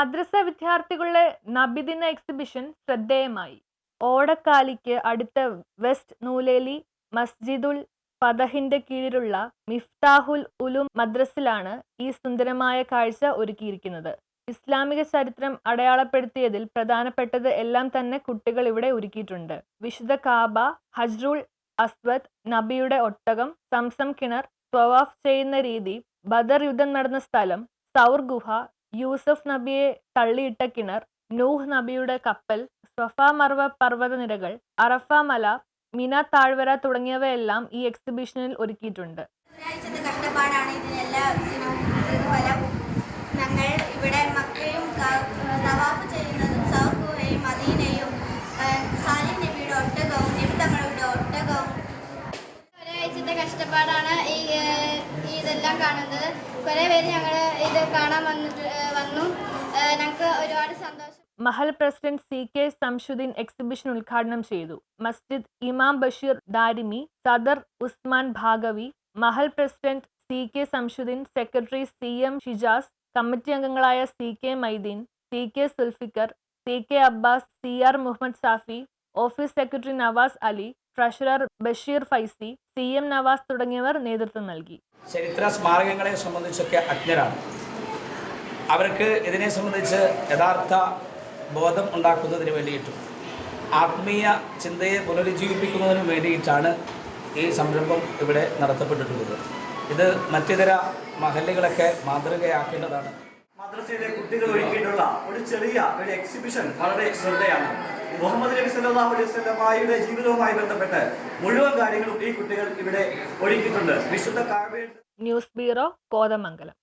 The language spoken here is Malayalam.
മദ്രസ വിദ്യാർത്ഥികളുടെ നബിദിന എക്സിബിഷൻ ശ്രദ്ധേയമായി. ഓടക്കാലിക്ക് അടുത്ത വെസ്റ്റ് നൂലേലി മസ്ജിദുൽ പദഹിന്റെ കീഴിലുള്ള മിഫ്താഹുൽ ഉലും മദ്രസിലാണ് ഈ സുന്ദരമായ കാഴ്ച ഒരുക്കിയിരിക്കുന്നത്. ഇസ്ലാമിക ചരിത്രം അടയാളപ്പെടുത്തിയതിൽ പ്രധാനപ്പെട്ടത് എല്ലാം തന്നെ കുട്ടികൾ ഇവിടെ ഒരുക്കിയിട്ടുണ്ട്. വിശുദ്ധ കാബ ഹജ്റുൽ അസ്വദ് നബിയുടെ ഒട്ടകം സംസം കിണർ ത്വവാഫ് ചെയ്യുന്ന രീതി ബദർ യുദ്ധം നടന്ന സ്ഥലം സൗർ ഗുഹ യൂസഫ് നബിയെ തള്ളിയിട്ട കിണർ നൂഹ് നബിയുടെ കപ്പൽ സ്വഫ മർവ പർവതനിരകൾ അറഫ മല മിന താഴ്വര തുടങ്ങിയവയെല്ലാം ഈ എക്സിബിഷനിൽ ഒരുക്കിയിട്ടുണ്ട്. കുറേ പേര് ഞങ്ങൾ ഇത് കാണാൻ വന്നിട്ട് വന്നു. ഞങ്ങൾക്ക് ഒരുപാട് സന്തോഷം. Mahal president C K Shamsuddin exhibition ഉദ്ഘാടനം ചെയ്തു. മസ്ജിദ് ഇമാം ബഷീർ ദാരിമി സദർ Usman Baqavi Mahal president C K Shamsuddin secretary C M Shijas committee അംഗങ്ങളായ C K Maideen C K Zulfikar C K Abbas C R Muhammad Safi office secretary Navas Ali treasurer Basheer Faizy C M Navas തുടങ്ങിയവർ നേതൃത്വം നൽകി. ചരിത്ര സ്മാരകങ്ങളെ സംബന്ധിച്ചൊക്കെ അജ്ഞരാണ്. അവർക്ക് ഇതിനെ സംബന്ധിച്ച് യഥാർത്ഥ ബോധം ഉണ്ടാക്കുന്നതിന് വേണ്ടിയിട്ടും ആത്മീയ ചിന്തയെ പുനരുജ്ജീവിപ്പിക്കുന്നതിനും വേണ്ടിയിട്ടാണ് ഈ സംരംഭം ഇവിടെ നടത്തപ്പെട്ടിട്ടുള്ളത്. ഇത് മറ്റിതര മഹല്ലുകളൊക്കെ മാതൃകയാക്കേണ്ടതാണ്. മദ്രസയിലെ കുട്ടികൾ ഒരുക്കിയിട്ടുള്ള ഒരു ചെറിയ ഒരു എക്സിബിഷൻ വളരെ ശ്രദ്ധയാണ് മുഹമ്മദ് നബി സല്ലല്ലാഹു അലൈഹി വസല്ലമയുടെ ജീവിതവുമായി ബന്ധപ്പെട്ട് മുഴുവൻ കാര്യങ്ങളും ഈ കുട്ടികൾ ഇവിടെ ഒരുക്കിയിട്ടുണ്ട്. വിശുദ്ധ കാഴ്ച ന്യൂസ് ബ്യൂറോ കോതമംഗലം.